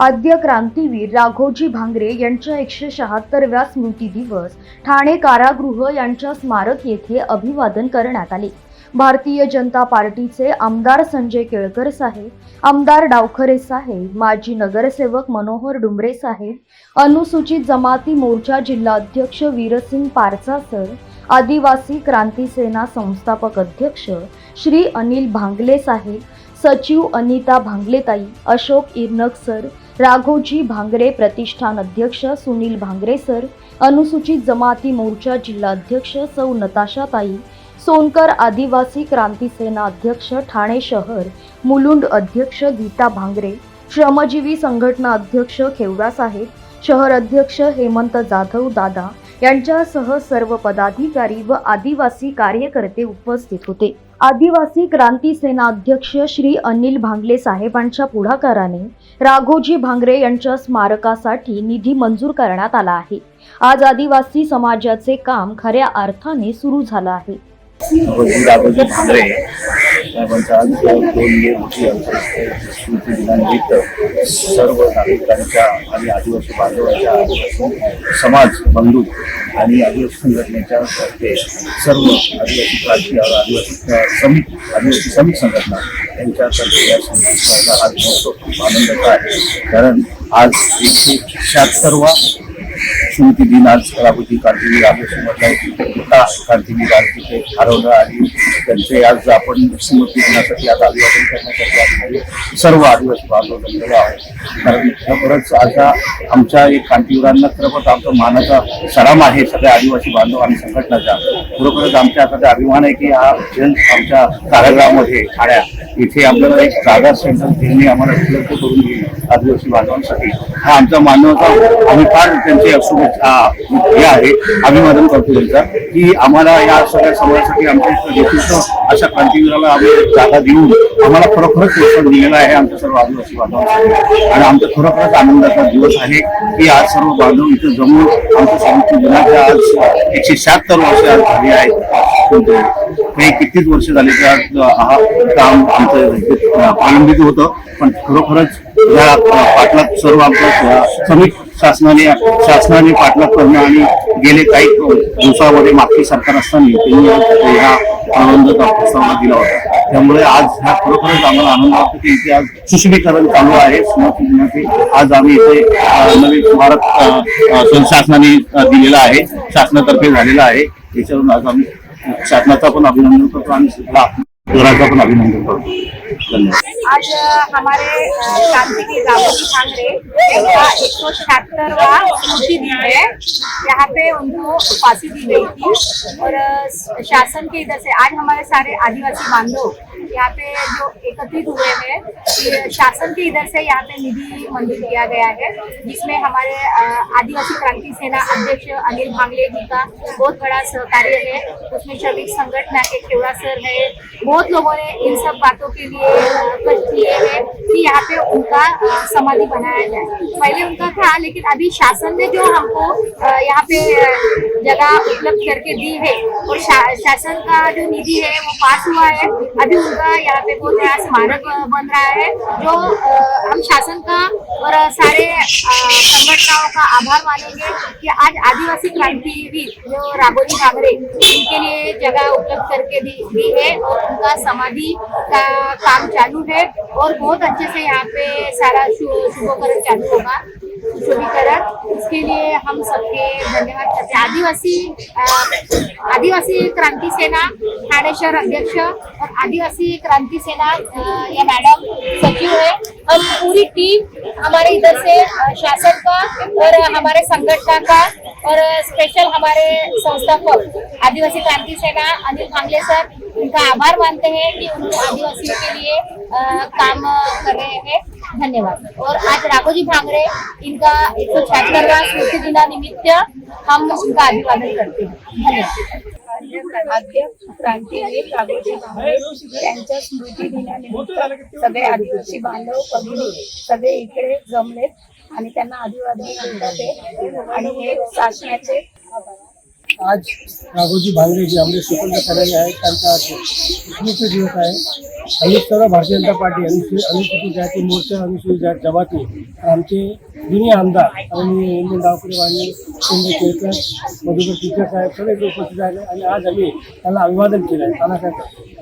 आद्य क्रांतीवीर राघोजी भांगरे यांच्या एकशे शहात्तरव्या स्मृती दिवस ठाणे कारागृह यांच्या स्मारक येथे अभिवादन करण्यात आले. भारतीय जनता पार्टीचे आमदार संजय केळकर साहेब आमदार डावखरे साहेब माजी नगरसेवक मनोहर डुंबरे साहेब अनुसूचित जमाती मोर्चा जिल्हाध्यक्ष वीरसिंग पारचा सर आदिवासी क्रांती सेना संस्थापक अध्यक्ष श्री अनिल भांगले साहेब सचिव अनिता भांगलेताई अशोक इरनक सर राघोजी भांगरे प्रतिष्ठान अध्यक्ष सुनील भांगरे सर अनुसूचित जमाती मोर्चा जिल्हाध्यक्ष सौ नताशाताई सोनकर आदिवासी क्रांती सेना अध्यक्ष ठाणे शहर मुलुंड अध्यक्ष गीता भांगरे श्रमजीवी संघटना अध्यक्ष खेवडा साहेब शहर अध्यक्ष हेमंत जाधव दादा यांच्यासह सर्व पदाधिकारी व आदिवासी कार्यकर्ते उपस्थित होते. आदिवासी क्रांती सेनाध्यक्ष श्री अनिल भांगले साहेबांच्या पुढाकाराने राघोजी भांगरे यांच्या स्मारकासाठी निधी मंजूर करण्यात आला आहे. आज आदिवासी समाजाचे काम खऱ्या अर्थाने सुरू झालं आहे. राघोजी भांगरे साहेबांचा आज दोन मे रोजी आमच्या इथे स्मृती दिनानिमित्त सर्व नागरिकांच्या आणि आदिवासी बांधवांच्या आदिवासी समाज बंधू आणि आदिवासी संघटनेच्या तर्फे सर्व आदिवासी क्रांती आदिवासी श्रमिक आदिवासी श्रमिक संघटना यांच्यातर्फे या संघटनेचा आज महोत्सव खूप आनंदाचा आहे. कारण आज एकशे शहात्तरवा स्मृती दिन आज राघोजी क्रांतीवीर आदिवासी मधला होता मोठा क्रांतीवीर आज तिथे हरवलं आणि त्यांचे आज आपण स्मृती दिनासाठी आज अभिवादन करण्यासाठी आम्ही सर्व आदिवासी बांधव जमलेलो आहोत कारण खरोखरच आता आमच्या एक कांतीवरांना खरोखरच आमचा मानाचा सलाम आहे सगळ्या आदिवासी बांधव आणि संघटनाचा. खरोखरच आमच्या आता अभिमान आहे की हा जन आमच्या कारागृहामध्ये ठाण्या इथे आपल्याला एक जागा सेंटर त्यांनी आम्हाला उपलब्ध करून दिली आदिवासी बांधवांसाठी. हा आमचा मानवाचा आम्ही फार त्यांचे शुभेच्छा हे आहे. अभिवादन करतो त्यांचा की आम्हाला या सगळ्या समाजासाठी आमच्या इथं अशा क्रांतीवीराला आम्ही जागा देऊन आम्हाला खरोखरच प्रोत्साहन दिलेलं आहे आमच्या सर्व आदिवासी बांधवांसाठी. आणि आमचा खरोखरच आनंदाचा दिवस आहे की आज सर्व बांधव इथं जमून आमच्या स्मृती दिनाचे आज एकशे शहात्तर वर्ष आज झाली आहे. काही कितीच वर्ष झाले की आज हा काम आमचं आनंदित प्रलंबित होतं. पण खरोखरच या पाटलात सर्व आमचं समित शासनाने शासनाने पाठलाग करणं आणि गेले काही दिवसामध्ये मागची सरकार असताना त्यांनी ह्या आनंदाचा प्रस्तावना दिला होता. त्यामुळे आज ह्या खरोखरच आम्हाला आनंद वाटतो की इथे आज सुशोभीकरण चालू आहे. स्मृती आज आम्ही इथे नवीन स्मारक शासनाने दिलेला आहे. शासनातर्फे झालेला आहे. त्याच्यावरून आज आम्ही शासनाचा पण अभिनंदन करतो आणि पण अभिनंदन करतो. धन्यवाद. आज हमारे अ, क्रांतिवीर राघोजी भांगरे का एक सौ छिहत्तरवा स्मृति दिन है यहाँ पे उनको फांसी दी गई थी और शासन के इधर से आज हमारे सारे आदिवासी बांधव यहाँ पे जो एकत्रित हुए हैं शासन के इधर से यहाँ पे निधि मंजूर किया गया है जिसमें हमारे आदिवासी क्रांति सेना अध्यक्ष अनिल भांगले जी का बहुत बड़ा सहकार्य है। उसमें श्रमिक संगठन के खेवड़ा सर है। बहुत लोगों ने इन सब बातों के लिए कष्ट किए हैं कि यहाँ पे उनका समाधि बनाया जाए। पहले उनका था लेकिन अभी शासन ने जो हमको यहाँ पे जगह उपलब्ध करके दी है और शा, शासन का जो निधि है वो पास हुआ है अभी उनका यहाँ पे बहुत बड़ा स्मारक बन रहा है जो हम शासन का और सारे संगठनाओं का आभार मानेंगे कि आज आदिवासी क्रांतिवीर जो राघोजी भांगरे इनके लिए जगह उपलब्ध करके दी, दी है और उनका समाधि का काम चालू है और बहुत अच्छे से यहाँ पे सारा शुभकरण चालू होगा। इसके लिए हम सबके धन्यवाद करते आदिवासी आदिवासी क्रांति सेना ठाणे शहर अध्यक्ष और आदिवासी क्रांति सेना ये या मैडम सचिव है। हम पूरी टीम हमारे इधर से शासन का और हमारे संगठन का और स्पेशल हमारे संस्थापक आदिवासी क्रांति सेना अनिल भांगले सर उनका आभार मानते हैं कि उनको आदिवासियों के लिए आ, काम कर रहे हैं। धन्यवाद. और आज राघोजी भांगरे इनका एक सौ छिहत्तरवा स्मृति दिना निमित्त हम उनका अभिवादन करते हैं। धन्यवाद. क्रांतीवीर राघोजी भांगरे यांच्या स्मृती दिनानिमित्त सगळे आदिवासी बांधव भगिनी सगळे इकडे जमलेत आणि त्यांना अभिवादन करतात आहे. आणि हे शासनाचे आज राघोजी भांगरे जे आमचे स्वतंत्र करायचे आहेत त्यांचा आज स्मृती दिवस आहे. आणि सर्व भारतीय जनता पार्टी अनुसूचित अनुसूचित जाती मोर्चा अनुसूचित जात जमाती आमचे जुने आमदार आणि एम इंडियन डावकरे वाणी सुंदर केळकर मधुकर टीचर साहेब सगळे उपस्थित झाले आणि आज आम्ही त्याला अभिवादन केलं आहे तानासाहेब